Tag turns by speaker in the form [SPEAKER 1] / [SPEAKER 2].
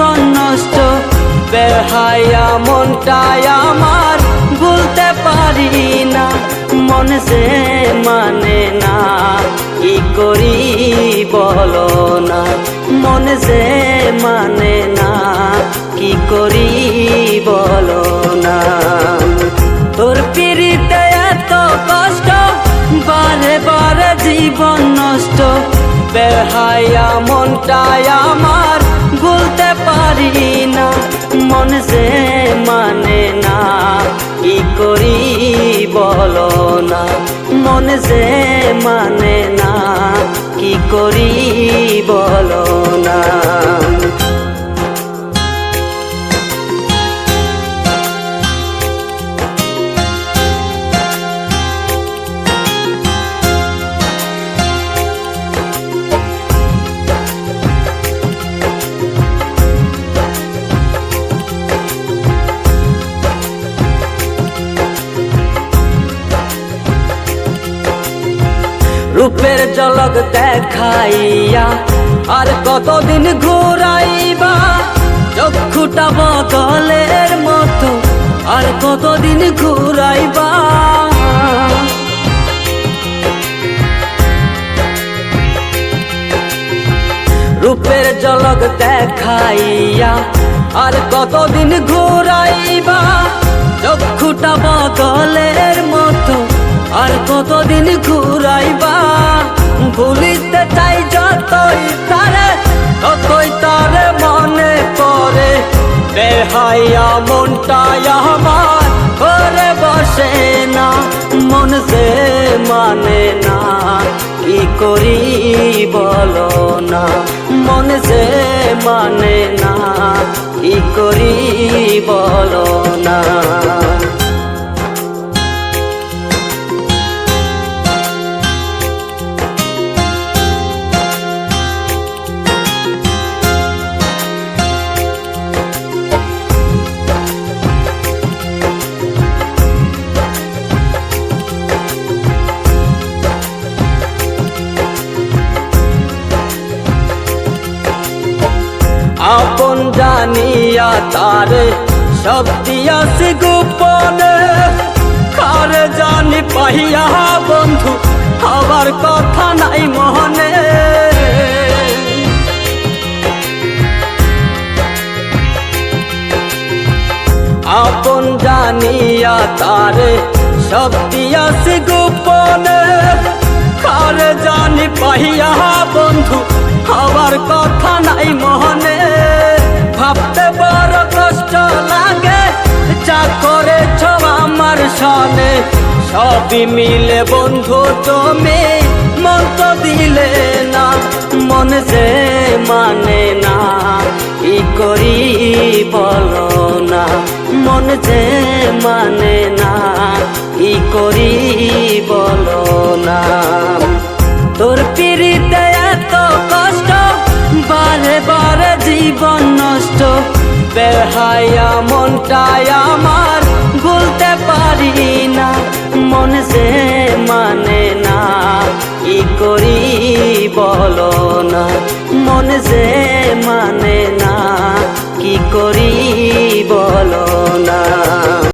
[SPEAKER 1] জীবন নষ্ট। বেহায়া মনটাই আমার, ভুলতে পারি না। মন সে মানে না, কি করি বলো না। মন সে মানে না, কি করি বলো না। তোর পিড়িতে এত কষ্ট, বারে বারে জীবন নষ্ট। বেহায়া মনটাই আমার ভুলতে পারি না, মন সে মানে না, কি করি বলো না? মন সে মানে না, কি করি বলো না? রূপের জলক দেখাইয়া, আর কতদিন ঘুরাইবা? চক্ষুটা বদলের মতো, আর কতদিন ঘুরাইবা? রূপের জলক দেখাইয়া, আর কতদিন ঘুরাইবা? চক্ষুটা বদলের মতো, আর কতদিন ঘুরাইবা? বেহাইয়া মনটাই আমার করে বসে না, মন সে মানে না। কি করি বলো না, মন সে মানে না, কি করি বলো না। আপন জানিয়া তারে সব দিয়াছে গোপনে। কারে জানি পাহিয়া বন্ধু আবার কথা নাই মনে আপন জানিয়া তারে সব দিয়াছে গোপনে। কারে জানি পাহিয়া সবই মিলে বন্ধু, তুমি মন তো দিলে না, মন যে মানে না ই করি বলো না, মন যে মানে না ই করি বলো না। তোর পিড়িতে এত কষ্ট, বারে বারে জীবন নষ্ট, বেহায়া মনটাই যে মানে না। কি করি বল না। মন যে মানে না। কি করি বল না।